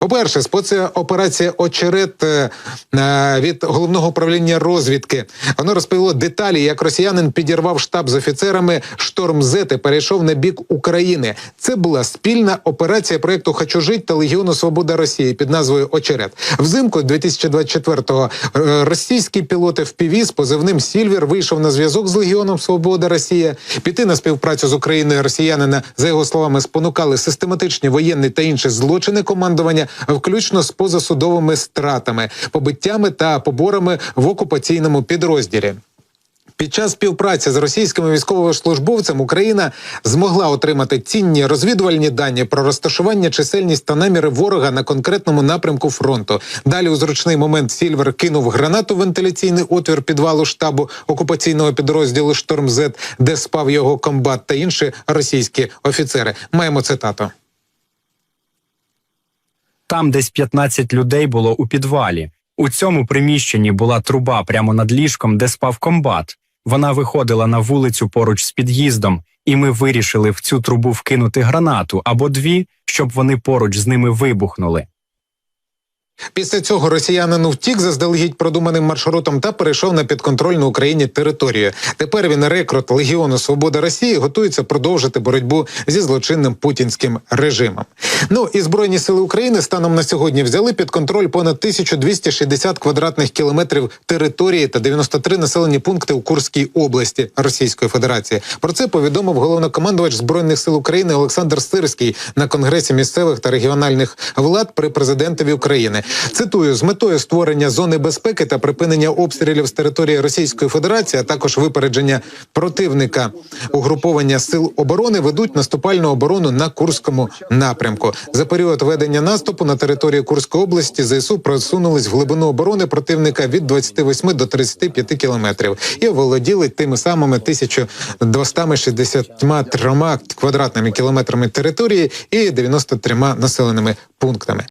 По-перше, спецоперація очерет е, е, від головного управління розвідки. Воно розповіло деталі, як росіянин підірвав штаб з офіцерами шторм З і перейшов на бік України. Це була спільна операція проекту «Хочу жить» та Легіону Свобода Росії під назвою Очерет. Взимку 2024-го е, російський пілот FPV з позивним Сільвер вийшов на зв'язок з Легіоном Свобода Росія. Піти на співпрацю з Україною росіянина за його словами спонукали систематичні воєнні та інші злочини командування, включно з позасудовими стратами, побиттями та поборами в окупаційному підрозділі. Під час співпраці з російськими військовослужбовцем Україна змогла отримати цінні розвідувальні дані про розташування, чисельність та наміри ворога на конкретному напрямку фронту. Далі у зручний момент Сільвер кинув гранату в вентиляційний отвір підвалу штабу окупаційного підрозділу Шторм З, де спав його комбат та інші російські офіцери. Маємо цитату. Там десь 15 людей було у підвалі. У цьому приміщенні була труба прямо над ліжком, де спав комбат. Вона виходила на вулицю поруч з під'їздом, і ми вирішили в цю трубу вкинути гранату або дві, щоб вони поруч з ними вибухнули. Після цього росіянин втік заздалегідь продуманим маршрутом та перейшов на підконтрольну Україні територію. Тепер він рекрут Легіону Свобода Росії готується продовжити боротьбу зі злочинним путінським режимом. Ну і збройні сили України станом на сьогодні взяли під контроль понад 1260 квадратних кілометрів території та 93 населені пункти у Курській області Російської Федерації. Про це повідомив головнокомандувач збройних сил України Олександр Сирський на конгресі місцевих та регіональних влад при президентові України. Цитую з метою створення зони безпеки та припинення обстрілів з території Російської Федерації, а також випередження противника угруповання сил оборони ведуть наступальну оборону на Курському напрямку. За період ведення наступу на території Курської області ЗСУ просунулись в глибину оборони противника від 28 до 35 кілометрів і оволоділи тими самими 1263 квадратними кілометрами території і 93 населеними пунктами.